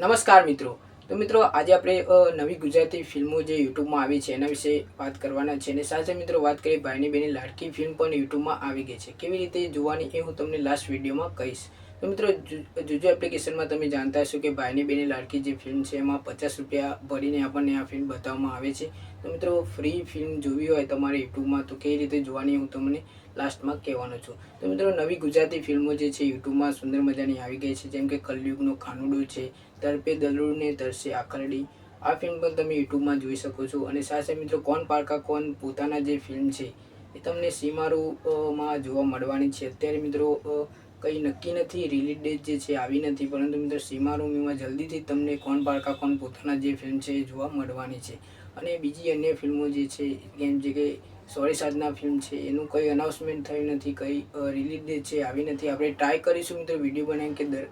નમસ્કાર મિત્રો. તો મિત્રો, આજે આપણે નવી ગુજરાતી ફિલ્મો જે યુટ્યુબમાં આવી છે, એના વિશે વાત કરવાના છે. અને સાથે મિત્રો, વાત કરીએ ભાઈની બેની લાડકી ફિલ્મ પણ યુટ્યુબમાં આવી ગઈ છે. કેવી રીતે જોવાની એ હું તમને લાસ્ટ વિડીયોમાં કહીશ. તો મિત્રો જુજુ એપ્લિકેશનમાં તમે જાણતા હશો કે ભાઈની બેની લાડકી જે ફિલ્મ છે એમાં પચાસ રૂપિયા ભરીને આપણને આ ફિલ્મ બતાવવામાં આવે છે. તો મિત્રો ફ્રી ફિલ્મ જોવી હોય તમારે યુટ્યુબમાં, તો કઈ રીતે જોવાની હું તમને લાસ્ટમાં કહેવાનો છું. તો મિત્રો, નવી ગુજરાતી ફિલ્મો જે છે યુટ્યુબમાં સુંદર મજાની આવી ગઈ છે. જેમ કે કલયુગનો ખાનુડો છે તરપે દલુડને તરસે આખરડી. આ ફિલ્મ પણ તમે યુટ્યુબમાં જોઈ શકો છો. અને સાથે મિત્રો, કોણ પારકા કોણ પોતાના જે ફિલ્મ છે, એ તમને સીમારૂમાં જોવા મળવાની છે. અત્યારે મિત્રો કંઈ નક્કી નથી રિલીઝ ડેટ જે છે આવી નથી. પરંતુ મિત્રો સીમારૂમીમાં જલ્દીથી તમને કોણ પારકા કોણ પોતાના જે ફિલ્મ છે એ જોવા મળવાની છે. અને બીજી અન્ય ફિલ્મો જે છે, જેમ જે કે સોરી સાધના ફિલ્મ છે, એનું કંઈ અનાઉન્સમેન્ટ થયું નથી, કંઈ રિલીઝ ડેટ છે, આવી નથી. આપણે ટ્રાય કરીશું મિત્રો વીડિયો બનાવીને કે દર,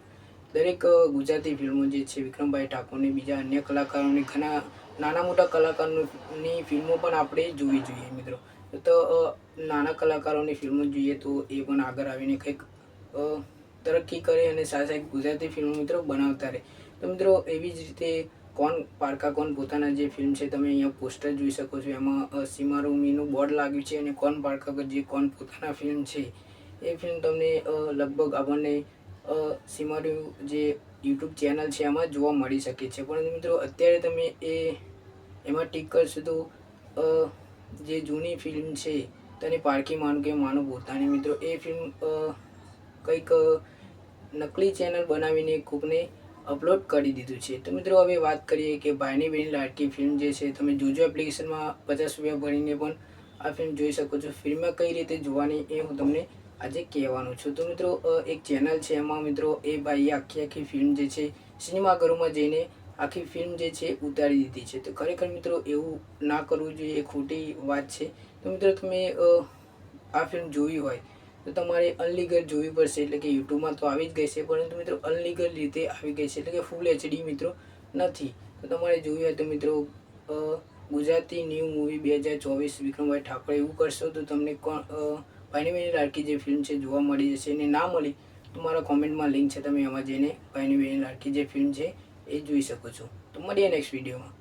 દરેક ગુજરાતી ફિલ્મો જે છે, વિક્રમભાઈ ઠાકોરની બીજા અન્ય કલાકારોની, ઘણા નાના મોટા કલાકારોની ફિલ્મો પણ આપણે જોવી જોઈએ મિત્રો. તો નાના કલાકારોની ફિલ્મો જોઈએ તો એ પણ આગળ આવીને કંઈક તરક્કી કરે અને સાથે ગુજરાતી ફિલ્મો મિત્રો બનાવતા રહે. તો મિત્રો, એવી જ રીતે કોણ પારકા, કોણ પોતાના જે ફિલ્મ છે, તમે અહીંયા પોસ્ટર જોઈ શકો છો. એમાં સીમારૂમીનું બોર્ડ લાગ્યું છે અને કોણ પારકા જે કોણ પોતાના ફિલ્મ છે, એ ફિલ્મ તમને લગભગ આપણને સીમારૂ જે યુટ્યુબ ચેનલ છે, એમાં જોવા મળી શકે છે. પરંતુ મિત્રો, અત્યારે તમે એ, એમાં ટીક કરશો તો જે જૂની ફિલ્મ છે, તેની પારકી માનું કે માનું પોતાની. મિત્રો, એ ફિલ્મ કંઈક નકલી ચેનલ બનાવીને કોકને અપલોડ કરી દીધું છે. તો મિત્રો, હવે વાત કરીએ કે ભાઈની બેની લાડકી ફિલ્મ જે છે, તમે જોજો એપ્લિકેશનમાં પચાસ રૂપિયા ભરીને પણ આ ફિલ્મ જોઈ શકો છો. ફિલ્મમાં કઈ રીતે જોવાની એ હું તમને આજે કહેવાનું છું. તો મિત્રો એક ચેનલ છે એમાં મિત્રો, એ ભાઈએ આખી આખી ફિલ્મ જે છે સિનેમાઘરોમાં જઈને આખી ફિલ્મ જે છે, ઉતારી દીધી છે. તો ખરેખર મિત્રો, એવું ના કરવું જોઈએ, એ ખોટી વાત છે. તો મિત્રો, તમે આ ફિલ્મ જોવી હોય તો તમારે અનલીગલ જોવી પડશે, એટલે કે યુટ્યુબમાં તો આવી જ ગઈ છે, પરંતુ મિત્રો અનલીગલ રીતે આવી ગઈ છે, એટલે કે ફૂલ એચડી મિત્રો નથી. તો તમારે જોવી હોય તો મિત્રો ગુજરાતી ન્યૂ મૂવી બે હજાર ચોવીસ વિક્રમભાઈ ઠાકોર એવું કરશો તો તમને કોણ ભાઈની બેની લાડકી જે ફિલ્મ છે જોવા મળી જશે અને ના મળી, તો મારા કોમેન્ટમાં લિંક છે, તમે એમાં જઈને ભાઈની બહેની લાડકી જે ફિલ્મ છે એ જોઈ શકો છો. તો મળીએ નેક્સ્ટ વિડીયોમાં